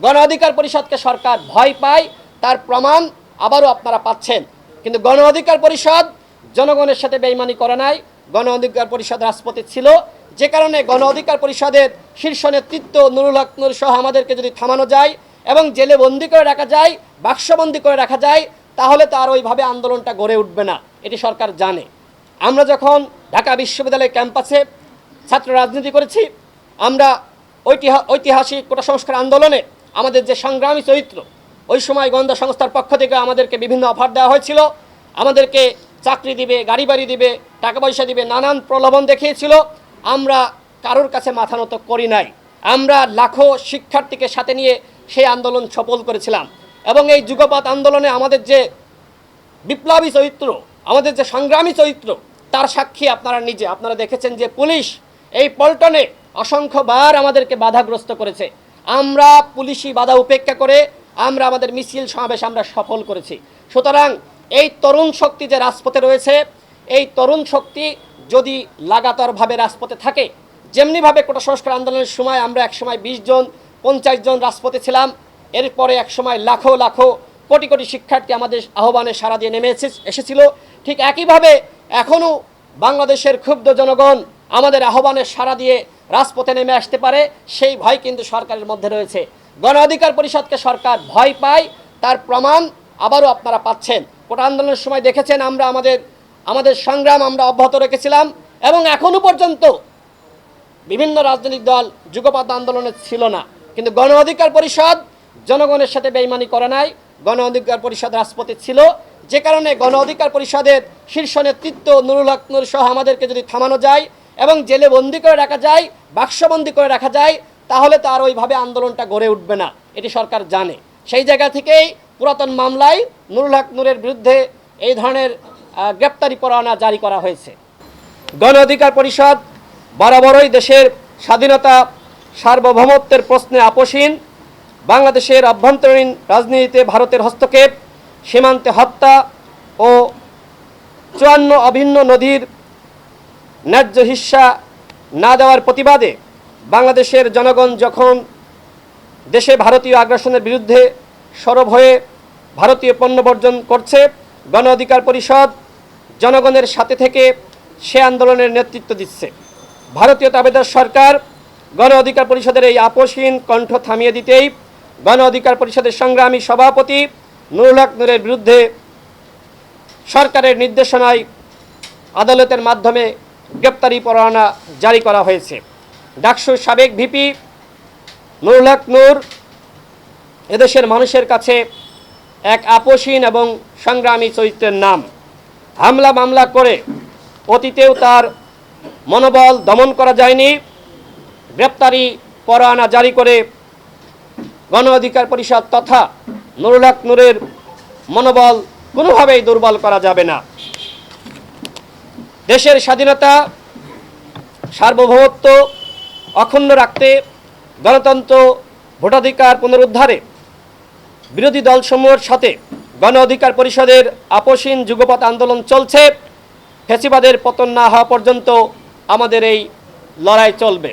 গণ অধিকার পরিষদকে সরকার ভয় পায়, তার প্রমাণ আবারও আপনারা পাচ্ছেন। কিন্তু গণ অধিকার পরিষদ জনগণের সাথে বেইমানি করে নাই, গণ অধিকার পরিষদ রাষ্ট্রপতি ছিল। যে কারণে গণ অধিকার পরিষদের শীর্ষ নেতৃত্ব নুরুল হক নূর সহ আমাদেরকে যদি থামানো যায় এবং জেলে বন্দি করে রাখা যায়, বাক্সবন্দি করে রাখা যায়, তাহলে তো আর ওইভাবে আন্দোলনটা গড়ে উঠবে না, এটি সরকার জানে। আমরা যখন ঢাকা বিশ্ববিদ্যালয় ক্যাম্পাসে ছাত্র রাজনীতি করেছি, আমরা ঐতিহা- ঐতিহাসিক কোটা সংস্কার আন্দোলনে আমাদের যে সংগ্রামী চরিত্র, ওই সময় গোয়েন্দা সংস্থার পক্ষ থেকে আমাদেরকে বিভিন্ন অফার দেওয়া হয়েছিল। আমাদেরকে চাকরি দিবে, গাড়ি বাড়ি দিবে, টাকা পয়সা দিবে, নানান প্রলোভন দেখিয়েছিল। আমরা কারোর কাছে মাথা নত করি নাই। আমরা লাখো শিক্ষার্থীকে সাথে নিয়ে সেই আন্দোলন সফল করেছিলাম। এবং এই যুগপৎ আন্দোলনে আমাদের যে বিপ্লবী চরিত্র, আমাদের যে সংগ্রামী চরিত্র, তার সাক্ষী আপনারা নিজে। আপনারা দেখেছেন যে পুলিশ এই পল্টনে অসংখ্যবার আমাদেরকে বাধাগ্রস্ত করেছে। আমরা পুলিশি বাধা উপেক্ষা করে আমরা আমাদের মিছিল সমাবেশ আমরা সফল করেছি। সুতরাং এই তরুণ শক্তি যে রাজপথে রয়েছে, এই তরুণ শক্তি যদি লাগাতারভাবে রাজপথে থাকে, যেমনিভাবে কোটা সংস্কার আন্দোলনের সময় আমরা একসময় বিশ জন, পঞ্চাশ জন রাজপথে ছিলাম, এরপরে একসময় লাখো লাখো, কোটি কোটি শিক্ষার্থী আমাদের আহ্বানে সারা দিয়ে নেমে এসে এসেছিল। ঠিক একইভাবে এখনও বাংলাদেশের ক্ষুব্ধ জনগণ আমাদের আহ্বানে সারা দিয়ে রাজপথে নেমে আসতে পারে, সেই ভয় কিন্তু সরকারের মধ্যে রয়েছে। গণ অধিকার পরিষদকে সরকার ভয় পায়, তার প্রমাণ আবারও আপনারা পাচ্ছেন। কোটা আন্দোলনের সময় দেখেছেন আমরা আমাদের আমাদের সংগ্রাম আমরা অব্যাহত রেখেছিলাম এবং এখনও পর্যন্ত বিভিন্ন রাজনৈতিক দল যুগপৎ আন্দোলনে ছিল না। কিন্তু গণ অধিকার পরিষদ জনগণের সাথে বেইমানি করে নাই। গণ অধিকার পরিষদ রাজপথে ছিল। যে কারণে গণ অধিকার পরিষদের শীর্ষ নেতৃত্ব নুরুল হক নূর সহ আমাদেরকে যদি থামানো যায় এবং জেলে বন্দি করে রাখা যায়, বাক্সবন্দি করে রাখা যায়, তাহলে তো আর ওইভাবে আন্দোলনটা গড়ে উঠবে না। এটি সরকার জানে। সেই জায়গা থেকেই পুরাতন মামলায় নুরুল হক নূরের বিরুদ্ধে এই ধরনের গ্রেপ্তারি পরোয়ানা জারি করা হয়েছে। গণ অধিকার পরিষদ বরাবরই দেশের স্বাধীনতা সার্বভৌমত্বের প্রশ্নে আপোষহীন, বাংলাদেশের অভ্যন্তরীণ রাজনীতিতে ভারতের হস্তক্ষেপ, সীমান্তে হত্যা ও চুয়ান্ন অভিন্ন নদীর ন্যায্য হিস্সা না দেওয়ার প্রতিবাদে বাংলাদেশের জনগণ যখন দেশে ভারতীয় আগ্রাসনের বিরুদ্ধে সরব হয়ে ভারতীয় পণ্য বর্জন করছে, গণ অধিকার পরিষদ জনগণের সাথে থেকে সে আন্দোলনের নেতৃত্ব দিচ্ছে। ভারতীয় তাবেদার সরকার গণ অধিকার পরিষদের এই আপোষহীন কণ্ঠ থামিয়ে দিতেই গণ অধিকার পরিষদের সংগ্রামী সভাপতি নুরুল হক নূরের বিরুদ্ধে সরকারের নির্দেশনায় আদালতের মাধ্যমে গ্রেপ্তারি পরোয়ানা জারি করা হয়েছে। ডাকসুর সাবেক ভিপি নুরুল হক নূর এদেশের মানুষের কাছে এক আপোষহীন এবং সংগ্রামী চরিত্রের নাম। হামলা মামলা করে অতীতেও তার মনোবল দমন করা যায়নি। গ্রেপ্তারি পরোয়ানা জারি করে গণ অধিকার পরিষদ তথা নুরুল হক নূরের মনোবল কোনোভাবেই দুর্বল করা যাবে না। দেশের স্বাধীনতা সার্বভৌমত্ব অক্ষুণ্ণ রাখতে গণতন্ত্র ভোটাধিকার পুনরুদ্ধারে বিরোধী দলসমূহের সাথে গণ অধিকার পরিষদের আপসীন যুগপথ আন্দোলন চলছে। ফেসিবাদের পতন না হওয়া পর্যন্ত আমাদের এই লড়াই চলবে।